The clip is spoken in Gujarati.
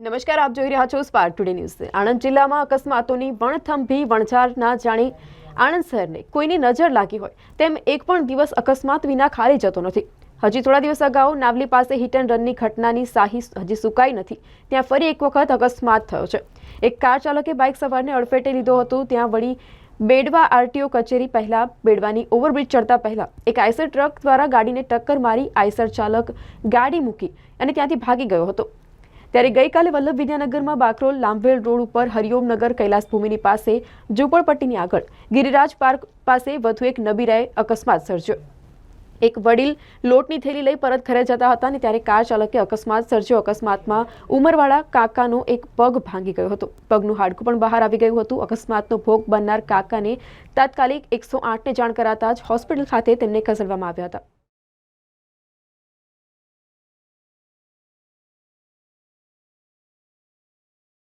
નમસ્કાર, આપ જોઈ રહ્યા છો સ્પાર્ક ટુડે ન્યૂઝ આણંદ જિલ્લામાં અકસ્માતોની વણથંભી, વણઝારના જાણી આણંદ શહેરને કોઈની નજર લાગી હોય તેમ એક પણ દિવસ અકસ્માત વિના ખાલી જતો નથી. હજી થોડા દિવસ અગાઉ નાવલી પાસે હિટ એન્ડ રનની ઘટનાની સાહી હજી સુકાઈ નથી. ત્યાં ફરી એક વખત અકસ્માત થયો છે. એક કાર ચાલકે બાઇક સવારને અડફેટે લીધો હતો. ત્યાં વળી બેડવા આરટીઓ કચેરી પહેલા બેડવાની ઓવરબ્રિજ ચડતા પહેલા એક આઈસર ટ્રક દ્વારા ગાડીને ટક્કર મારી આઈસર ચાલક ગાડી મૂકી અને ત્યાંથી ભાગી ગયો હતો. ત્યારે ગઈકાલે વલ્લભ વિદ્યાનગરમાં બાકરોલ લાંભેલ રોડ ઉપર હરિઓમનગર કૈલાસ ભૂમિની પાસે ઝુંપડપટ્ટીની આગળ ગિરિરાજ પાર્ક પાસે વધુ એક નબીરાએ અકસ્માત સર્જ્યો. એક વડીલ લોટની થેલી લઈ પરત ઘરે જતા હતા અને ત્યારે કાર ચાલકે અકસ્માત સર્જ્યો. અકસ્માતમાં ઉંમરવાળા કાકાનો એક પગ ભાંગી ગયો હતો. પગનું હાડકું પણ બહાર આવી ગયું હતું. અકસ્માતનો ભોગ બનનાર કાકાને તાત્કાલિક એકસો આઠને જાણ કરાતા જ હોસ્પિટલ ખાતે તેમને ખસેડવામાં આવ્યા હતા.